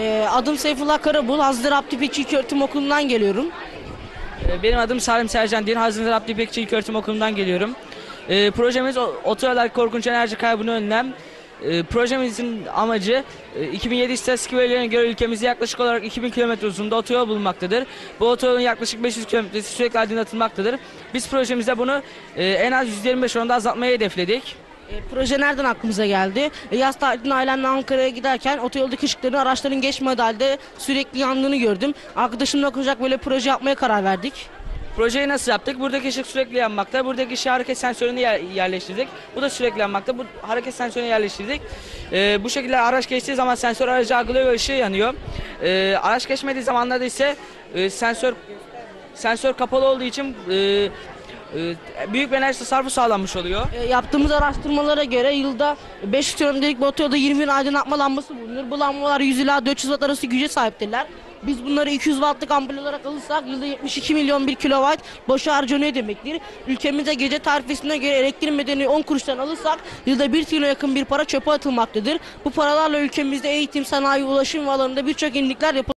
Ee, adım Seyfullah Karabul. Hazır Abdi Bekçi İlköğretim Okulu'ndan geliyorum. Ee, Benim adım Salim Sercan Din. Hazırlar Abdi Bekçi İlköğretim Okulu'ndan geliyorum. Ee, projemiz o- otoyollar korkunç enerji kaybını önlem. Ee, projemizin amacı e, 2007 istatistik verilerine göre ülkemizde yaklaşık olarak 2000 km uzunluğunda otoyol bulunmaktadır. Bu otoyolun yaklaşık 500 kilometresi sürekli aydınlatılmaktadır. Biz projemizde bunu e, en az %25 oranında azaltmayı hedefledik. Ee, proje nereden aklımıza geldi? Ee, yaz tatilinde ailemle Ankara'ya giderken otoyoldaki ışıkların araçların geçmediği halde sürekli yandığını gördüm. Arkadaşımla koşacak böyle proje yapmaya karar verdik. Projeyi nasıl yaptık? Buradaki ışık sürekli yanmakta. Buradaki ışığı hareket sensörünü yer- yerleştirdik. Bu da sürekli yanmakta. Bu hareket sensörünü yerleştirdik. Ee, bu şekilde araç geçtiği zaman sensör aracı algılıyor ve ışığı yanıyor. Ee, araç geçmediği zamanlarda ise e, sensör sensör kapalı olduğu için e, e, büyük bir enerji tasarrufu sağlanmış oluyor. Ee, yaptığımız araştırmalara göre yılda 500 kilometrelik otoyolda 20 bin aydınlatma lambası bulunur. Bu lambalar 100 ila 400 watt arası güce sahiptirler. Biz bunları 200 wattlık ampul olarak alırsak yılda 72 milyon bir kilowatt boşa harcanıyor demektir. Ülkemizde gece tarifesine göre elektrik bedeni 10 kuruştan alırsak yılda 1 trilyon yakın bir para çöpe atılmaktadır. Bu paralarla ülkemizde eğitim, sanayi, ulaşım alanında birçok yenilikler yapılmaktadır.